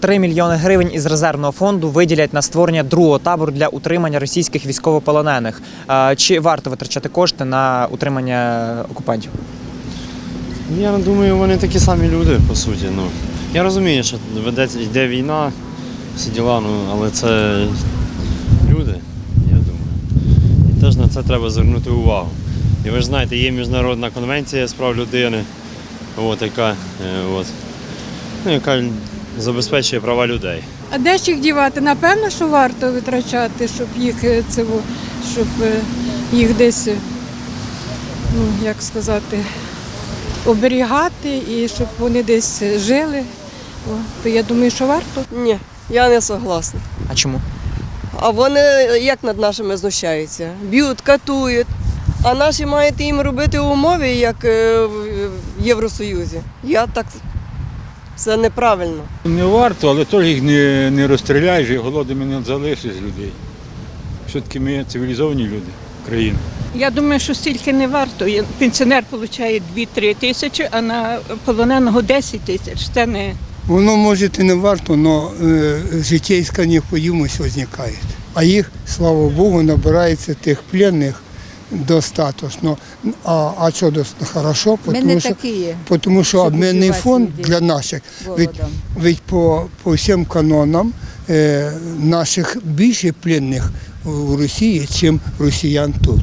3 мільйони гривень із резервного фонду виділять на створення другого табору для утримання російських військовополонених. Чи варто витрачати кошти на утримання окупантів? Я думаю, вони такі самі люди, по суті. Ну, я розумію, що ведеться, йде війна, всі діла, ну, але це люди, я думаю. І теж на це треба звернути увагу. І ви ж знаєте, є міжнародна конвенція з прав людини, от, яка, е, от, ну, яка забезпечує права людей. А де ж їх дівати? Напевно, що варто витрачати, щоб їх е, це, щоб е, їх десь, е, ну як сказати, оберігати і щоб вони десь жили. О, то я думаю, що варто. Ні, я не согласна. А чому? А вони як над нашими знущаються? Б'ють, катують. А наші мають їм робити умови, як в Євросоюзі. Я так це неправильно. Не варто, але теж їх не, не розстріляєш і голодними не залишиш людей. Все-таки ми цивілізовані люди, країна. Я думаю, що стільки не варто. Пенсіонер отримує 2-3 тисячі, а на полоненого 10 тисяч. Це не Воно може і не варто, але життєйська необхідність виникає. А їх, слава Богу, набирається тих пленних достатньо. А, а що достатньо? Хорошо, Ми тому що, що обмінний фонд людей для наших, від, голодом. від по, по всім канонам е, наших більше пленних у Росії, ніж росіян тут.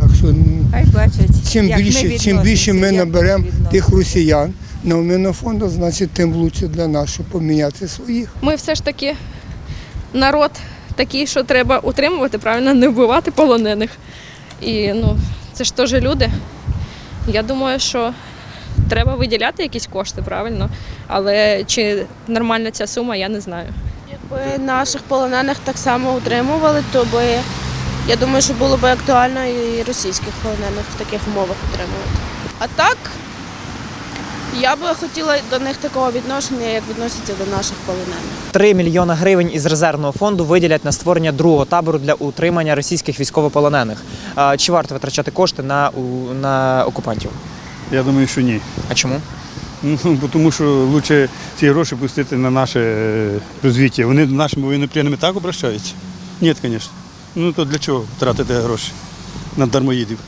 Так що Хай бачать, чим як ми більше, чим більше ми наберемо тих росіян на обмінний фонду, значить тим краще для нас, щоб поміняти своїх. Ми все ж таки народ такий, що треба утримувати, правильно, не вбивати полонених. І ну, це ж теж люди. Я думаю, що треба виділяти якісь кошти, правильно. Але чи нормальна ця сума, я не знаю. Якби наших полонених так само утримували, то би я думаю, що було б актуально і російських полонених в таких умовах утримувати. А так я би хотіла до них такого відношення, як відносяться до наших полонених. 3 мільйони гривень із резервного фонду виділять на створення другого табору для утримання російських військовополонених. Чи варто витрачати кошти на, на окупантів? Я думаю, що ні. А чому? Ну, тому що краще ці гроші пустити на наше е, розвиття. Вони до нашими воєннопленними так обращаються? Ні, звісно. Ну то для чого тратити гроші на дармоїдів?